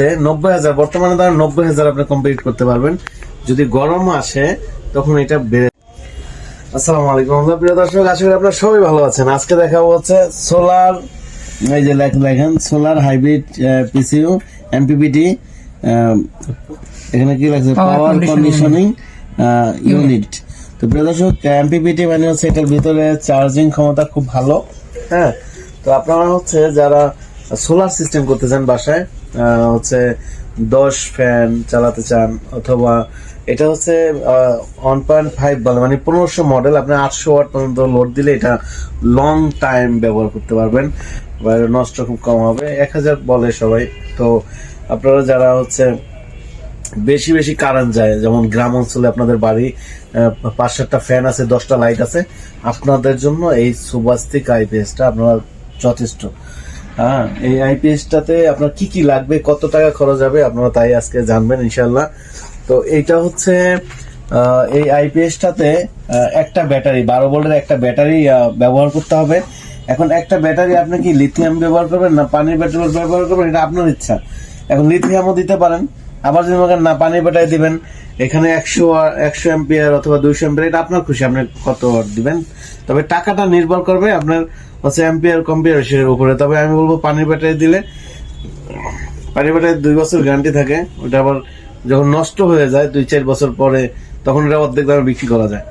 মুহূর্তে নব্বই হাজার বর্তমানে দাম নব্বই হাজার আপনি কমপ্লিট করতে পারবেন। যদি গরম আসে তখন এটা বেড়ে আসসালামু আলাইকুম আমরা প্রিয় দর্শক আশা করি আপনারা সবাই ভালো আছেন। আজকে দেখাবো হচ্ছে সোলার এই যে লেখেন সোলার হাইব্রিড পিসিউ এমপিপিটি এখানে কি লাগছে পাওয়ার কন্ডিশনিং ইউনিট তো প্রিয় দর্শক এমপিপিটি মানে হচ্ছে এটার ভিতরে চার্জিং ক্ষমতা খুব ভালো হ্যাঁ? তো আপনারা হচ্ছে যারা সোলার সিস্টেম করতে চান বাসায় হচ্ছে দশ ফ্যান চালাতে চান অথবা এটা হচ্ছে ওয়ান পয়েন্ট ফাইভ বলে মানে পনেরোশো মডেল আপনি আটশো ওয়াট পর্যন্ত লোড দিলে এটা লং টাইম ব্যবহার করতে পারবেন। নষ্ট খুব কম হবে, এক হাজার বলে সবাই। তো আপনারা যারা হচ্ছে বেশি বেশি কারেন্ট যায়, যেমন গ্রাম অঞ্চলে আপনাদের বাড়ি পাঁচ সাতটা ফ্যান আছে, দশটা লাইট আছে, আপনাদের জন্য এই সুবাস্তিক আইপিএসটা আপনার যথেষ্ট। হ্যাঁ এই আইপিএসটাতে আপনার কি কি লাগবে, কত টাকা খরচ হবে, আপনারা তাই আজকে জানবেন ইনশাল্লাহ তো এইটা হচ্ছে এই আইপিএসটাতে একটা ব্যাটারি, বারো ভোল্টের একটা ব্যাটারি ব্যবহার করতে হবে। এখন একটা ব্যাটারি আপনি কি লিথিয়াম ব্যবহার করবেন না পানির ব্যাটারি ব্যবহার করবেন? এটা আপনার ইচ্ছা। এখন লিথিয়ামও দিতে পারেন, আবার যদি না, পানির ব্যাটারি দিবেন। এখানে একশো একশো এম্পিয়ার অথবা দুইশো এম্পিয়ার এটা আপনার খুশি, আপনি কত দিবেন? তবে টাকাটা নির্ভর করবে আপনার হচ্ছে এম্পিয়ার কম্পিয়ারের উপরে। তবে আমি বলব পানির ব্যাটারি দিলে, পানির ব্যাটারি দুই বছর গ্যারান্টি থাকে, ওটা আবার যখন নষ্ট হয়ে যায়, দুই চার বছর পরে, তখন এটা অর্ধেক দামে বিক্রি করা যায়।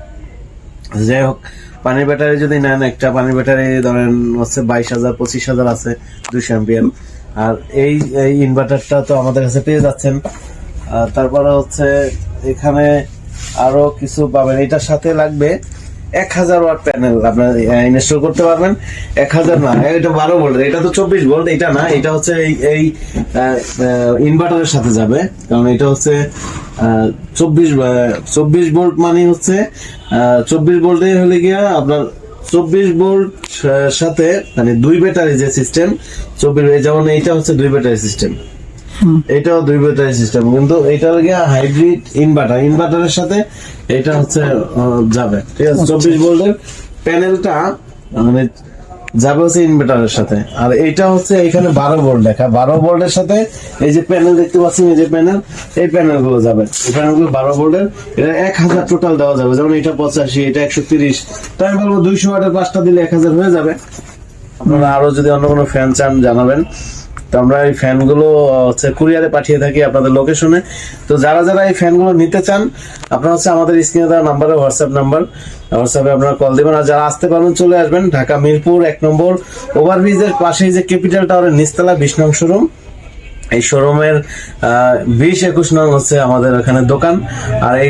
যাই হোক, পানির ব্যাটারি যদি নেন একটা, পানির ব্যাটারি ধরেন হচ্ছে বাইশ হাজার, পঁচিশ হাজার আছে দুইশো এম্পিয়ার আর এই ইনভার্টারটা তো আমাদের কাছে পেয়ে যাচ্ছেন। তারপরে হচ্ছে এখানে আরও কিছু পাবেন। এটার সাথে লাগবে এক হাজার ওয়াট প্যানেল। আপনার ইনস্টল করতে পারবেন। এক হাজার না এটা বারো ভোল্ট। এটা তো চব্বিশ ভোল্ট, এটা না, এটা হচ্ছে এই এই ইনভার্টারের সাথে যাবে। কারণ এটা হচ্ছে চব্বিশ চব্বিশ ভোল্ট মানে হচ্ছে চব্বিশ ভোল্টে হলে গিয়া আপনার চব্বিশ ভোল্ট সাথে মানে দুই ব্যাটারি যে সিস্টেম চব্বিশ, যেমন এইটা হচ্ছে দুই ব্যাটারি সিস্টেম এটাও দুই ব্যাটারি সিস্টেম কিন্তু এটা গিয়া হাইব্রিড ইনভার্টার ইনভার্টারের সাথে এটা হচ্ছে যাবে। ঠিক আছে চব্বিশ ভোল্টের প্যানেলটা মানে যাবে হচ্ছে ইনভার্টারের সাথে। আর এইটা হচ্ছে এখানে বারো ভোল্ট লেখা। বারো ভোল্টের সাথে এই যে প্যানেল দেখতে পাচ্ছেন এই যে প্যানেল এই প্যানেলগুলো যাবে। এই প্যানেলগুলো বারো ভোল্টের এটা এক হাজার টোটাল দেওয়া যাবে। যেমন এটা পঁচাশি এটা একশো তিরিশ। তো আমি বলব দুইশো ওয়াটের পাঁচটা দিলে এক হাজার হয়ে যাবে। আপনারা আরও যদি অন্য কোনো ফ্যান চান জানাবেন। তো আমরা এই ফ্যানগুলো হচ্ছে কুরিয়ারে পাঠিয়ে থাকি আপনাদের লোকেশনে। তো যারা যারা এই ফ্যানগুলো নিতে চান, আপনারা হচ্ছে আমাদের স্ক্রিনে দেওয়া নাম্বারে হোয়াটসঅ্যাপ নাম্বার, হোয়াটসঅ্যাপে আপনারা কল দেবেন। আর যারা আসতে পারবেন, চলে আসবেন ঢাকা মিরপুর এক নম্বর ওভারব্রিজের পাশেই যে ক্যাপিটাল টাওয়ারের নিচতলা বিশ নং শোরুম এই শোরুমের বিশ একুশ নং হচ্ছে আমাদের এখানে দোকান আর এই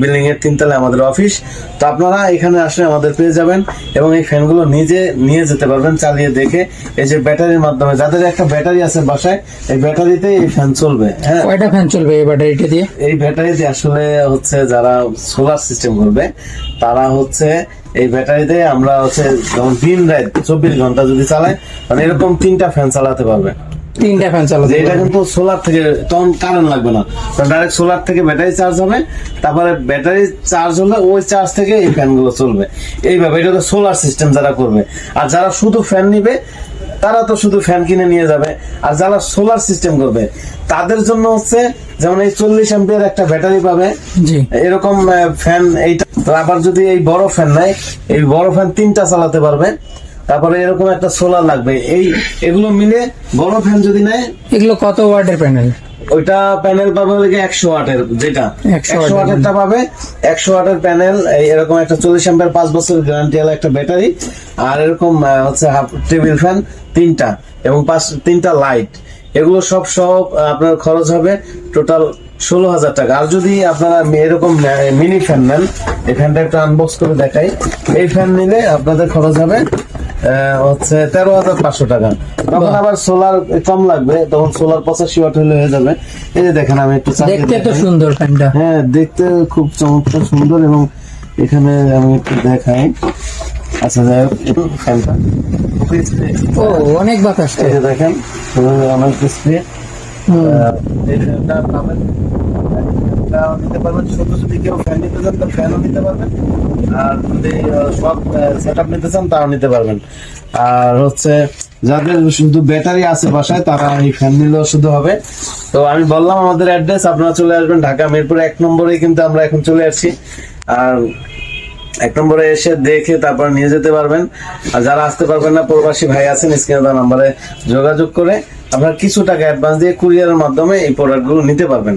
বিল্ডিং এর তিনতলায় আমাদের অফিস তো আপনারা এখানে আসলে আমাদের পেয়ে যাবেন এবং এই ফ্যানগুলো নিজে নিয়ে যেতে পারবেন চালিয়ে দেখে। এই যে ব্যাটারির মাধ্যমে যাদের একটা ব্যাটারি আছে বাসায় এই ব্যাটারিতে এই ফ্যান চলবে হ্যাঁ। কয়টা ফ্যান চলবে এই ব্যাটারিটা দিয়ে? এই ব্যাটারিতে আসলে হচ্ছে যারা সোলার সিস্টেম করবে তারা হচ্ছে এই ব্যাটারিতে আমরা হচ্ছে যেমন দিন রাত চব্বিশ ঘণ্টা যদি চালায় মানে এরকম তিনটা ফ্যান চালাতে পারবে। তিনটা ফ্যান চালাতে এটা কিন্তু সোলার থেকে তখন কারেন্ট লাগবে না। ডাইরেক্ট সোলার থেকে ব্যাটারি চার্জ হবে তারপরে ব্যাটারি চার্জ হলে ওই চার্জ থেকে এই ফ্যানগুলো চলবে। এইভাবে এটা তো সোলার সিস্টেম যারা করবে। আর যারা শুধু ফ্যান নিবে তারা তো শুধু ফ্যান কিনে নিয়ে যাবে। আর যারা সোলার সিস্টেম করবে তাদের জন্য হচ্ছে যেমন এই চল্লিশ এম্পিয়ার একটা ব্যাটারি পাবে জি। এরকম ফ্যান এইটা। আবার যদি এই বড় ফ্যান নেয় এই বড় ফ্যান তিনটা চালাতে পারবে। তারপরে এরকম একটা সোলার লাগবে। এই এগুলো মিলে বড় ফ্যান যদি নেয় এগুলো কত ওয়াটের প্যানেল ওইটা প্যানেল পাবে হলে একশো ওয়াটের যেটা। একশো ওয়াটের ওয়াটেরটা পাবে একশো ওয়াটের প্যানেল এরকম একটা চল্লিশ অ্যাম্পের পাঁচ বছরের গ্যারান্টি ওয়ালা একটা ব্যাটারি আর এরকম হচ্ছে হাফ টেবিল ফ্যান তিনটা এবং পাঁচ তিনটা লাইট এগুলো সব সব আপনার খরচ হবে টোটাল ষোলো হাজার টাকা। আর যদি আপনারা এরকম মিনি ফ্যান নেন এই ফ্যানটা একটা আনবক্স করে দেখাই। এই ফ্যান নিলে আপনাদের খরচ হবে হচ্ছে তেরো হাজার পাঁচশো টাকা। তখন আবার সোলার কম লাগবে তখন সোলার পঁচাশি ওয়াট হলে হয়ে যাবে। এই যে দেখেন আমি একটু দেখতে তো সুন্দর ফ্যানটা। হ্যাঁ দেখতে খুব চমৎকার সুন্দর এবং এখানে আমি একটু দেখাই। আচ্ছা যাই হোক ফ্যানটা। ও অনেক বাতাস। দেখেন অনেক স্প্রে তাও নিতে পারবেন। যদি কেউ ফ্যান নিতে চান তো ফ্যানও নিতে পারবেন। আর যদি সব সেট আপ নিতে চান তাও নিতে পারবেন। আর হচ্ছে, যাদের শুধু ব্যাটারি আছে বাসায়, তারা এই ফ্যান নিলেও শুধু হবে। তো আমি বললাম আমাদের অ্যাড্রেস আপনারা চলে আসবেন ঢাকা মিরপুর। এক নম্বরে কিন্তু আমরা এখন চলে আসছি। আর এক নম্বরে এসে দেখে তারপর নিয়ে যেতে পারবেন। আর যারা আসতে পারবেন না, প্রবাসী ভাই আছেন, স্ক্রিনে দেওয়া নাম্বারে যোগাযোগ করে আপনারা কিছু টাকা অ্যাডভান্স দিয়ে কুরিয়ারের মাধ্যমে এই প্রোডাক্টগুলো নিতে পারবেন।